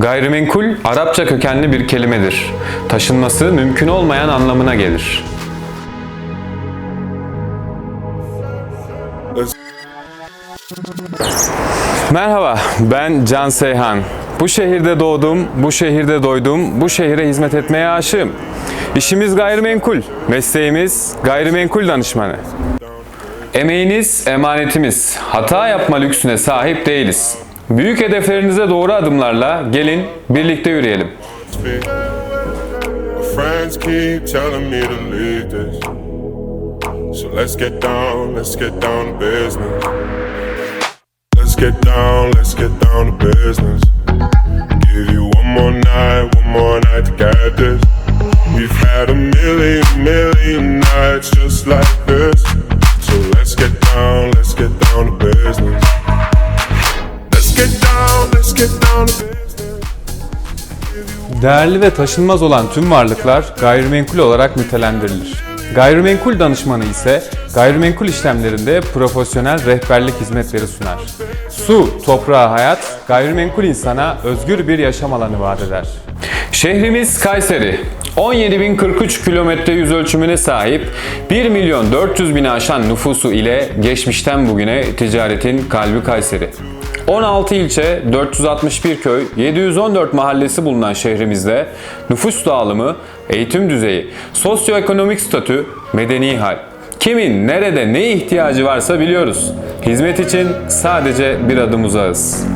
Gayrimenkul Arapça kökenli bir kelimedir. Taşınması mümkün olmayan anlamına gelir. Merhaba, ben Can Seyhan. Bu şehirde doğdum, bu şehirde doydum, bu şehire hizmet etmeye aşığım. İşimiz gayrimenkul, mesleğimiz gayrimenkul danışmanı. Emeğiniz emanetimiz. Hata yapma lüksüne sahip değiliz. Büyük hedeflerinize doğru adımlarla gelin birlikte yürüyelim. We've had a million, million nights just like Değerli ve taşınmaz olan tüm varlıklar gayrimenkul olarak nitelendirilir. Gayrimenkul danışmanı ise gayrimenkul işlemlerinde profesyonel rehberlik hizmetleri sunar. Su, toprağa hayat, gayrimenkul insana özgür bir yaşam alanı vaat eder. Şehrimiz Kayseri. 17.043 kilometre yüz ölçümüne sahip 1 milyon 400 bini aşan nüfusu ile geçmişten bugüne ticaretin kalbi Kayseri. 16 ilçe, 461 köy, 714 mahallesi bulunan şehrimizde nüfus dağılımı, eğitim düzeyi, sosyoekonomik statü, medeni hal. Kimin nerede ne ihtiyacı varsa biliyoruz. Hizmet için sadece bir adım uzağız.